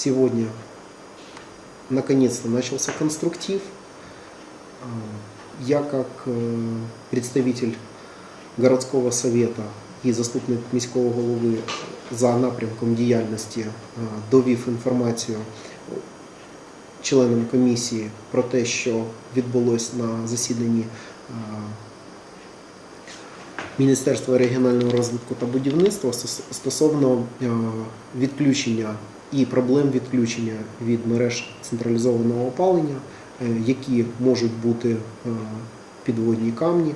сегодня наконец-то начался конструктив. Я как э, представитель городского совета і заступник міського голови за напрямком діяльності е, довів інформацію членам комісії про те, що відбулось на засіданні е, Міністерства регіонального розвитку та будівництва стосовно е, відключення і проблем відключення від мереж централізованого опалення, е, які можуть бути е, підводні камні,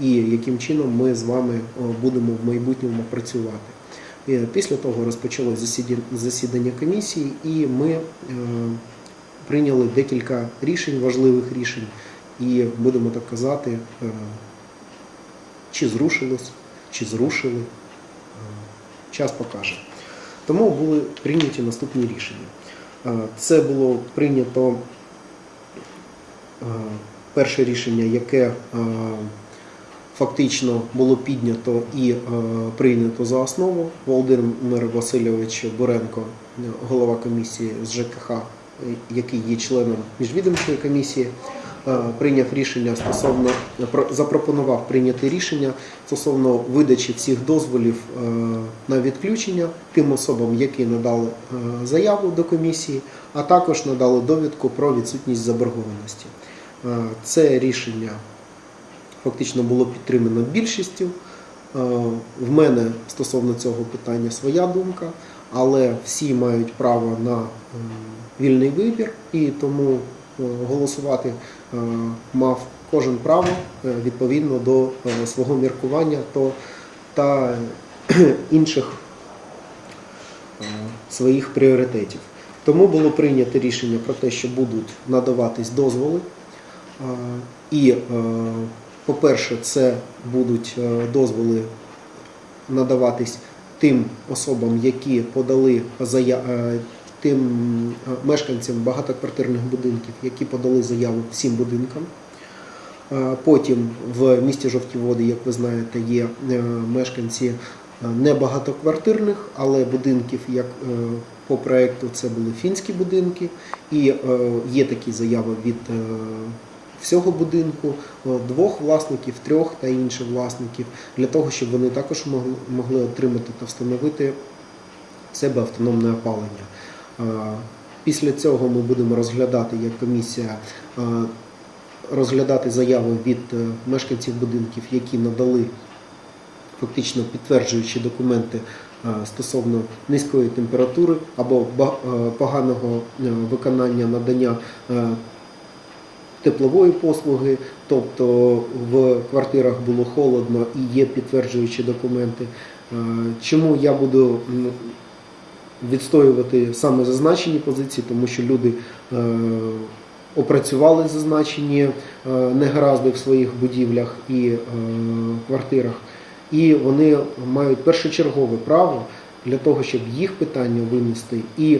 і яким чином ми з вами е, будемо в майбутньому працювати. Після того розпочалось засіді- засідання комісії, і ми прийняли декілька рішень, важливих рішень, і будемо так казати, чи зрушилось, чи зрушили. Час покаже. Тому були прийняті наступні рішення. Е, Це було прийнято е, перше рішення, яке е, фактично було піднято і прийнято за основу. Володимир Васильович Буренко, голова комісії з ЖКХ, який є членом міжвідомчої комісії, прийняв рішення стосовно запропонував прийняти рішення стосовно видачі всіх дозволів е, на відключення тим особам, які надали е, заяву до комісії, а також надали довідку про відсутність заборгованості. Е, Це рішення фактично було підтримано більшістю. Е, В мене стосовно цього питання своя думка, але всі мають право на е, вільний вибір, і тому е, голосувати е, мав кожен право е, відповідно до е, свого міркування та е, інших е, своїх пріоритетів. Тому було прийнято рішення про те, що будуть надаватись дозволи. Е, І, е, по-перше, це будуть е, дозволи надаватись тим особам, які подали е, тим е, мешканцям багатоквартирних будинків, які подали заяву всім будинкам. Е, Потім в місті Жовті Води, як ви знаєте, є е, мешканці не багатоквартирних, але будинків, як по проекту це були фінські будинки, і є такі заяви від всього будинку, двох власників, трьох та інших власників, для того, щоб вони також могли отримати та встановити в себе автономне опалення. Після цього ми будемо розглядати як комісія розглядати заяви від е, мешканців будинків, які надали фактично підтверджуючи документи е, стосовно низької температури або е, поганого виконання надання теплової послуги, тобто в квартирах було холодно і є підтверджуючі документи. Чому я буду відстоювати саме зазначені позиції, тому що люди е, опрацювали зазначені е, негаразди в своїх будівлях і е, квартирах, і вони мають першочергове право для того, щоб їх питання винести і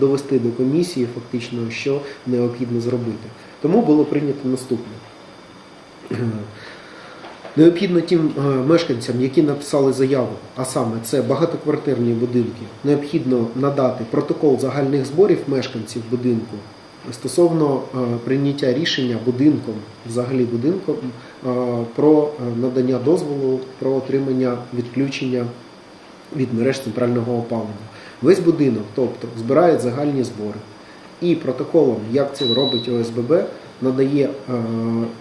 довести до комісії, фактично, що необхідно зробити. Тому було прийнято наступне. Необхідно тим е, мешканцям, які написали заяву, а саме це багатоквартирні будинки, необхідно надати протокол загальних зборів мешканців будинку стосовно е, прийняття рішення будинком, взагалі будинком, е, про надання дозволу про отримання відключення від мереж центрального опалення. Весь будинок, тобто, збирає загальні збори. І протоколом, як це робить ОСББ, надає, е,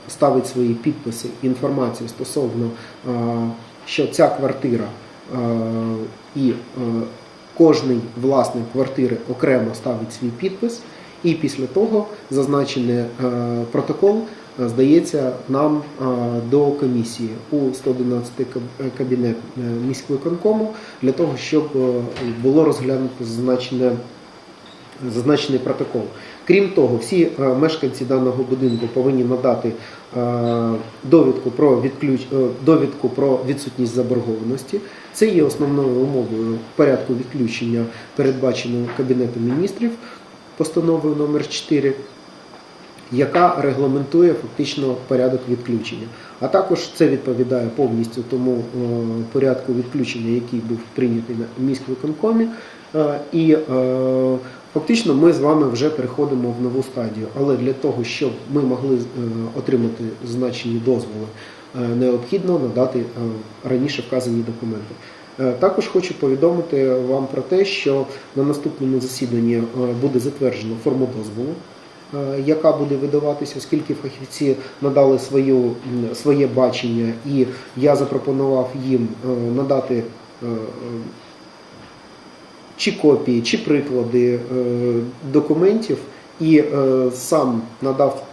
ставить свої підписи, інформацію стосовно, е, що ця квартира е, і кожний власник квартири окремо ставить свій підпис, і після того зазначений протокол здається нам до комісії у 111 каб- кабінет е, міськвиконкому для того, щоб було розглянуто зазначене зазначений протокол. Крім того, всі е, мешканці даного будинку повинні надати е, довідку про відключ... е, довідку про відсутність заборгованості. Це є основною умовою порядку відключення, передбаченого Кабінетом міністрів постановою номер 4 яка регламентує фактично порядок відключення. А також це відповідає повністю тому порядку відключення, який був прийнятий на міськвиконкомі. І фактично ми з вами вже переходимо в нову стадію. Але для того, щоб ми могли е, отримати значені дозволи, е, необхідно надати е, раніше вказані документи. Також хочу повідомити вам про те, що на наступному засіданні буде затверджено форму дозволу, яка буде видаватися, оскільки фахівці надали свою, своє бачення, і я запропонував їм надати чи копії, чи приклади е, документів, і е, сам надав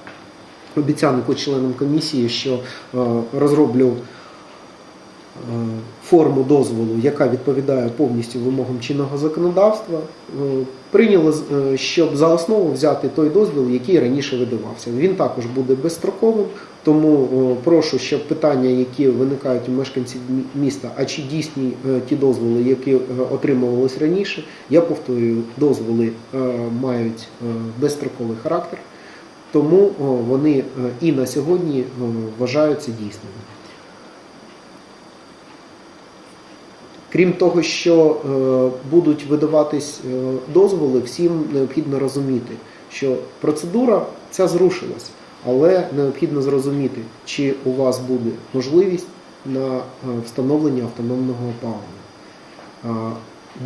обіцянку членам комісії, що е, розроблю форму дозволу, яка відповідає повністю вимогам чинного законодавства, прийняли, щоб за основу взяти той дозвіл, який раніше видавався. Він також буде безстроковим, тому е, прошу, щоб питання, які виникають у мешканців міста, а чи дійсні е, ті дозволи, які е, отримувались раніше, я повторюю, дозволи мають безстроковий характер, тому вони і на сьогодні вважаються дійсними. Крім того, що будуть видаватись дозволи, всім необхідно розуміти, що процедура ця зрушилась, але необхідно зрозуміти, чи у вас буде можливість на е, встановлення автономного опалення.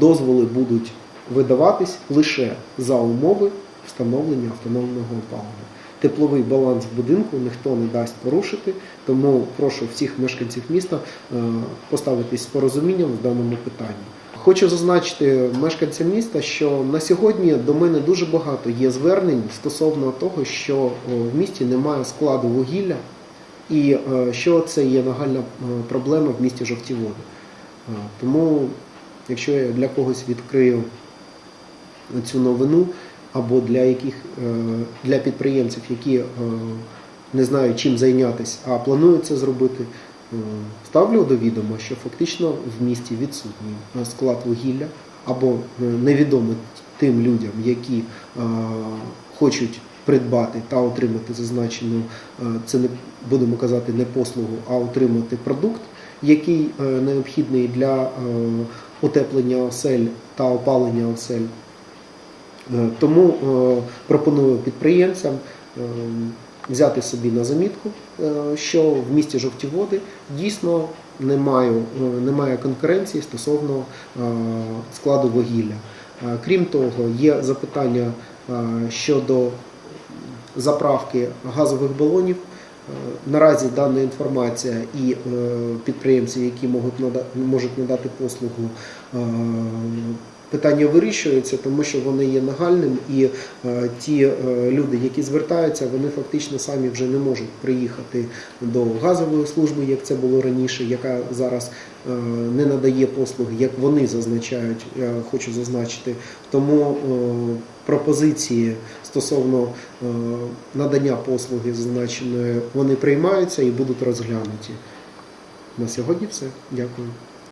Дозволи будуть видаватись лише за умови встановлення автономного опалення. Тепловий баланс будинку ніхто не дасть порушити, тому прошу всіх мешканців міста е, поставитись з порозумінням в даному питанні. Хочу зазначити мешканцям міста, що на сьогодні до мене дуже багато є звернень стосовно того, що в місті немає складу вугілля, і е, що це є нагальна е, проблема в місті Жовті Води. Е, Тому, якщо я для когось відкрию цю новину, або для яких е, для підприємців, які е, не знають чим зайнятися, а планують це зробити, е, ставлю до відома, що фактично в місті відсутній склад вугілля або невідомий тим людям, які хочуть придбати та отримати зазначену, це не будемо казати не послугу, а отримати продукт, який необхідний для утеплення осель та опалення осель. Е, Тому е, пропоную підприємцям е, взяти собі на замітку, що в місті Жовті Води дійсно немає, немає конкуренції стосовно складу вугілля. Крім того, є запитання щодо заправки газових балонів. Наразі дана інформація і підприємці, які можуть надати, послугу, питання вирішується, тому що вони є нагальним, і е, ті е, люди, які звертаються, вони фактично самі вже не можуть приїхати до газової служби, як це було раніше, яка зараз е, не надає послуги, як вони зазначають, я хочу зазначити. Тому пропозиції стосовно надання послуги зазначеної, вони приймаються і будуть розглянуті. На сьогодні все. Дякую.